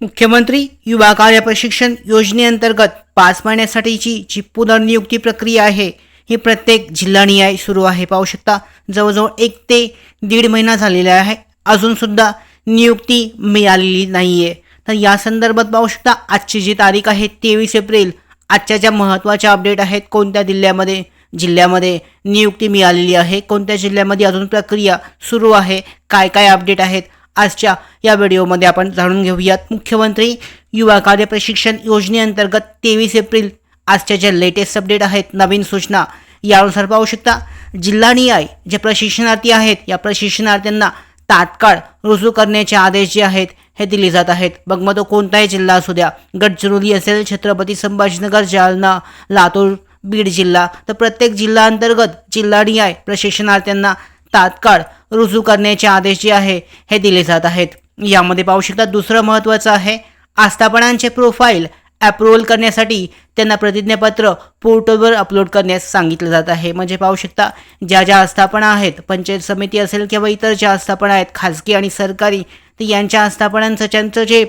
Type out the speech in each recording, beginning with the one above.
मुख्यमंत्री युवा कार्य प्रशिक्षण योजनेअंतर्गत पाच महिन्यासाठीची जी पुनर्नियुक्ती प्रक्रिया आहे ही प्रत्येक जिल्हानिहाय सुरू आहे. पाहू शकता जवळजवळ एक ते दीड महिना झालेला आहे. अजूनसुद्धा नियुक्ती मिळालेली नाही आहे तर या संदर्भात पाहू शकता आजची जी तारीख आहे तेवीस एप्रिल आजच्या ज्या महत्त्वाच्या अपडेट आहेत कोणत्या जिल्ह्यामध्ये जिल्ह्यामध्ये नियुक्ती मिळालेली आहे कोणत्या जिल्ह्यामध्ये अजून प्रक्रिया सुरू आहे काय काय अपडेट आहेत आजच्या या व्हिडिओमध्ये आपण जाणून घेऊयात. मुख्यमंत्री युवा कार्य प्रशिक्षण योजनेअंतर्गत तेवीस एप्रिल आजच्या ज्या लेटेस्ट अपडेट आहेत नवीन सूचना यानुसार पाहू शकता जिल्हानिहाय जे प्रशिक्षणार्थी आहेत या प्रशिक्षणार्थ्यांना तात्काळ रुजू करण्याचे आदेश जे आहेत हे दिले जात आहेत. बघ मग तो कोणताही जिल्हा असू द्या गडचिरोली असेल छत्रपती संभाजीनगर जालना लातूर बीड जिल्हा तर प्रत्येक जिल्हा अंतर्गत जिल्हानिहाय प्रशिक्षणार्थ्यांना तात्काळ रुजू करण्याचे आदेश जे आहे हे दिले जात आहेत. यामध्ये पाहू शकता दुसरं महत्त्वाचं आहे आस्थापनांचे प्रोफाईल अप्रुव्हल करण्यासाठी त्यांना प्रतिज्ञापत्र पोर्टलवर अपलोड करण्यास सांगितलं जात आहे. म्हणजे पाहू शकता ज्या ज्या आस्थापना आहेत पंचायत समिती असेल किंवा इतर ज्या आस्थापना आहेत खाजगी आणि सरकारी तर यांच्या आस्थापनांचं त्यांचं जे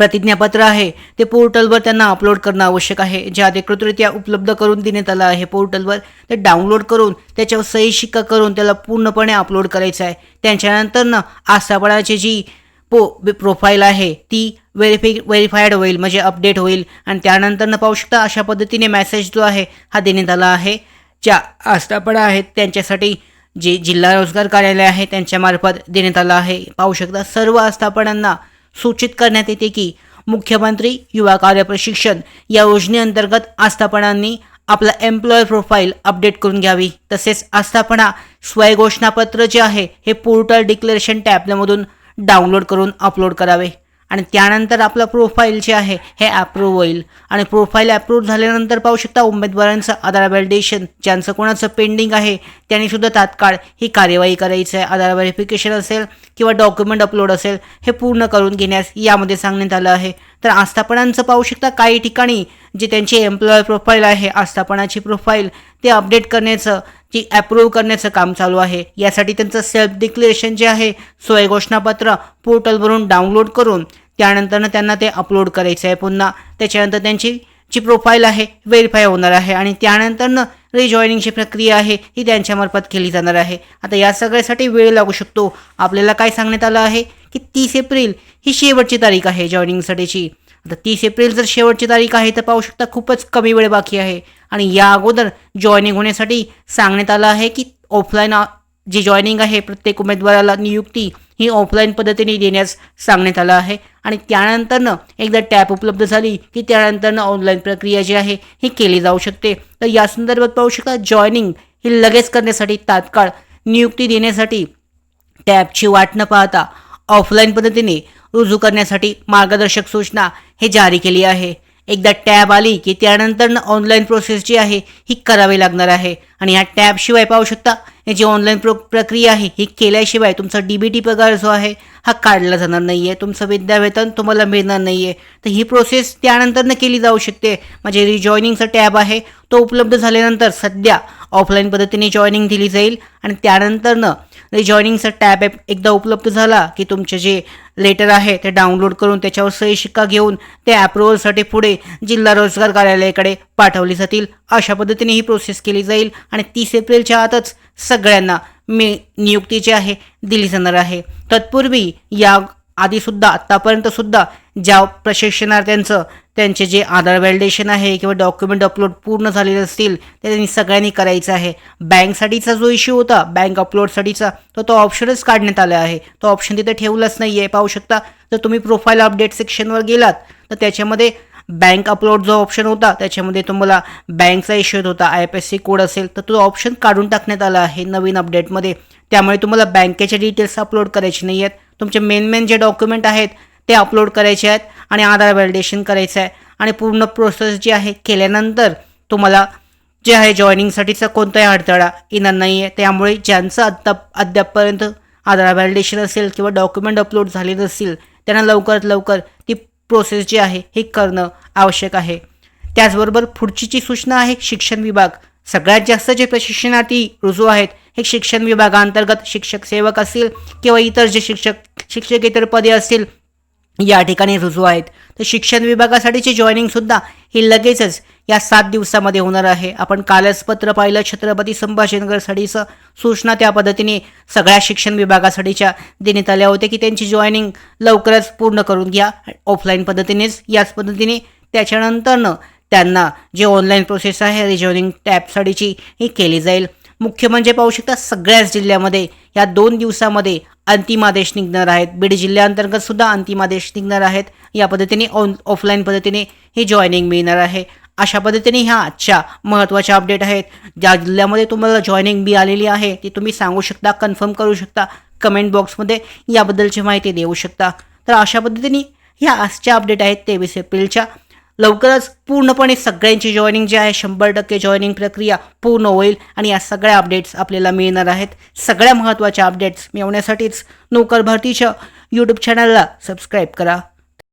प्रतिज्ञापत्र आहे. ते पोर्टलवर त्यांना अपलोड करणं आवश्यक आहे. जे अधिकृतरित्या उपलब्ध करून देण्यात आलं आहे पोर्टलवर ते डाउनलोड करून त्याच्यावर सही शिक्का करून त्याला पूर्णपणे अपलोड करायचं आहे. त्यांच्यानंतर ना आस्थापनाची जी पो प्रोफाईल आहे ती व्हेरिफाय व्हेरीफाईड होईल म्हणजे अपडेट होईल. आणि त्यानंतरनं पाहू शकता अशा पद्धतीने मेसेज जो आहे हा देण्यात आला आहे. ज्या आस्थापना आहेत त्यांच्यासाठी जे जिल्हा रोजगार कार्यालय आहे त्यांच्यामार्फत देण्यात आलं आहे. पाहू शकता सर्व आस्थापनांना सूचित करण्यात येते की मुख्यमंत्री युवा कार्य प्रशिक्षण या योजनेअंतर्गत आस्थापनांनी आपला एम्प्लॉयर प्रोफाईल अपडेट करून घ्यावी. तसेच आस्थापना स्वयंघोषणापत्र जे आहे हे पोर्टल डिक्लेरेशन टॅबमधून डाउनलोड करून अपलोड करावे. आणि त्यानंतर आपलं प्रोफाईल जे आहे हे अप्रूव्ह होईल. आणि प्रोफाईल अप्रूव्ह झाल्यानंतर पाहू शकता उमेदवारांचं आधार व्हॅलिडेशन ज्यांचं कोणाचं पेंडिंग आहे त्यांनी सुद्धा तात्काळ ही कार्यवाही करायची आहे. आधार व्हेरिफिकेशन असेल किंवा डॉक्युमेंट अपलोड असेल हे पूर्ण करून घेण्यास यामध्ये सांगण्यात आलं आहे. तर आस्थापनांचं पाहू शकता काही ठिकाणी जे त्यांची एम्प्लॉय प्रोफाईल आहे आस्थापनाची प्रोफाईल ते अपडेट करण्याचं जी अप्रूव्ह करण्याचं काम चालू आहे. यासाठी त्यांचं सेल्फ डिक्लेरेशन जे आहे स्वयंघोषणापत्र पोर्टलवरून डाउनलोड करून त्यानंतरनं त्यांना ते अपलोड करायचं आहे पुन्हा. त्याच्यानंतर त्यांची जी प्रोफाईल आहे व्हेरीफाय होणार आहे आणि त्यानंतरनं रिजॉईनिंगची प्रक्रिया आहे ही त्यांच्यामार्फत केली जाणार आहे. आता या सगळ्यासाठी वेळ लागू शकतो. आपल्याला काय सांगण्यात आलं आहे की तीस एप्रिल ही शेवटची तारीख आहे जॉईनिंगसाठीची आता तीस एप्रिल जर शेवटची तारीख आहे तर पाहू शकता खूपच कमी वेळ बाकी आहे. आणि या अगोदर जॉईनिंग होण्यासाठी सांगण्यात आलं आहे की ऑफलाईन जी जॉईनिंग आहे प्रत्येक उमेदवाराला नियुक्ती ही ऑफलाईन पद्धतीने देण्यास सांगण्यात आलं आहे. आणि त्यानंतरनं एकदा टॅप उपलब्ध झाली की त्यानंतरनं ऑनलाईन प्रक्रिया जी आहे ही केली जाऊ शकते. तर या संदर्भात पाहू शकता जॉईनिंग ही लगेच करण्यासाठी तात्काळ नियुक्ती देण्यासाठी टॅबची वाट न पाहता ऑफलाईन पद्धतीने रुजू करण्यासाठी मार्गदर्शक सूचना हे जारी केली आहे. एकदा टॅब आली की त्यानंतर ऑनलाईन प्रोसेस जी आहे ही करावी लागणार आहे. आणि ह्या टॅबशिवाय पाहू शकता ही जी ऑनलाईन प्रो प्रक्रिया आहे ही केल्याशिवाय तुमचा डी बी टी पगार जो आहे हा काढला जाणार नाही आहे तुमचं विद्यावेतन तुम्हाला मिळणार नाही आहे तर ही प्रोसेस त्यानंतरनं केली जाऊ शकते. म्हणजे रिजॉईनिंगचं टॅब आहे तो उपलब्ध झाल्यानंतर सध्या ऑफलाईन पद्धतीने जॉईनिंग दिली जाईल. आणि त्यानंतरनं जॉईनिंगचा टॅब ॲप एकदा उपलब्ध झाला की तुमचे जे लेटर आहे ते डाउनलोड करून त्याच्यावर सही शिक्का घेऊन ते अप्रुव्हलसाठी पुढे जिल्हा रोजगार कार्यालयाकडे पाठवली जातील. अशा पद्धतीने ही प्रोसेस केली जाईल. आणि तीस एप्रिलच्या आतच सगळ्यांना मी नियुक्ती जी आहे दिली जाणार आहे. तत्पूर्वी या आधीसुद्धा आत्तापर्यंतसुद्धा ज्या प्रशिक्षणार्थ्यांचं त्यांचे जे आधार व्हॅलिडेशन आहे किंवा डॉक्युमेंट अपलोड पूर्ण झालेले असतील ते त्यांनी सगळ्यांनी करायचं आहे. बँकसाठीचा जो इश्यू होता बँक अपलोडसाठीचा तो तो ऑप्शनच काढण्यात आला आहे. तो ऑप्शन तिथे ठेवलाच नाही आहे पाहू शकता जर तुम्ही प्रोफाईल अपडेट सेक्शनवर गेलात तर त्याच्यामध्ये बँक अपलोड जो ऑप्शन होता त्याच्यामध्ये तुम्हाला बँकचा इश्यू येत होता I F S C code असेल तर तो ऑप्शन काढून टाकण्यात आला आहे नवीन अपडेटमध्ये त्यामुळे तुम्हाला बँकेचे डिटेल्स अपलोड करायचे नाही आहेत तुमचे मेन मेन जे डॉक्युमेंट आहेत ते अपलोड करायचे आहेत आणि आधार व्हॅलिडेशन करायचं आहे. आणि पूर्ण प्रोसेस जी आहे केल्यानंतर तुम्हाला जे आहे जॉईनिंगसाठीचा कोणताही अडथळा येणार नाही आहे त्यामुळे ज्यांचं अद्याप अद्यापपर्यंत आधार व्हॅलिडेशन असेल किंवा डॉक्युमेंट अपलोड झाले नसतील त्यांना लवकरात लवकर ती प्रोसेस जी आहे हे करणं आवश्यक आहे. त्याचबरोबर पुढची जी सूचना आहे शिक्षण विभाग सगळ्यात जास्त जे प्रशिक्षणार्थी रुजू आहेत हे शिक्षण विभागांतर्गत शिक्षक सेवक असतील किंवा इतर जे शिक्षक शिक्षकेतर पदे असतील या ठिकाणी रुजू आहेत. तर शिक्षण विभागासाठीची जॉईनिंगसुद्धा ही लगेचच या सात दिवसामध्ये होणार आहे. आपण कालच पत्र पाहिलं छत्रपती संभाजीनगरसाठीचं सूचना त्या पद्धतीने सगळ्या शिक्षण विभागासाठीच्या देण्यात आल्या होत्या की त्यांची जॉईनिंग लवकरच पूर्ण करून घ्या. ऑफलाईन पद्धतीनेच याच पद्धतीने त्याच्यानंतरनं त्यांना जे ऑनलाईन प्रोसेस आहे रिजॉईनिंग टॅबसाठीची ही केली जाईल. मुख्य म्हणजे पाहू शकता सगळ्याच जिल्ह्यामध्ये या दोन दिवसामध्ये अंतिम आदेश निघणार आहेत. बीड जिल्ह्याअंतर्गत सुद्धा अंतिम आदेश निघणार आहेत. या पद्धतीने ऑन ऑफलाईन पद्धतीने ही जॉईनिंग मिळणार आहे. अशा पद्धतीने ह्या आजच्या महत्त्वाच्या अपडेट आहेत. ज्या जिल्ह्यामध्ये तुम्हाला जॉईनिंग बी आलेली आहे ती तुम्ही सांगू शकता कन्फर्म करू शकता कमेंट बॉक्समध्ये याबद्दलची माहिती देऊ शकता. तर अशा पद्धतीने ह्या आजच्या अपडेट आहेत तेवीस एप्रिलच्या. लवकरच पूर्णपणे सगळ्यांची जॉईनिंग जी आहे शंभर टक्के जॉईनिंग प्रक्रिया पूर्ण होईल आणि या सगळ्या अपडेट्स आपल्याला मिळणार आहेत. सगळ्या महत्त्वाच्या अपडेट्स मिळवण्यासाठीच नोकर भरतीच्या यूट्यूब चॅनलला सबस्क्राईब करा.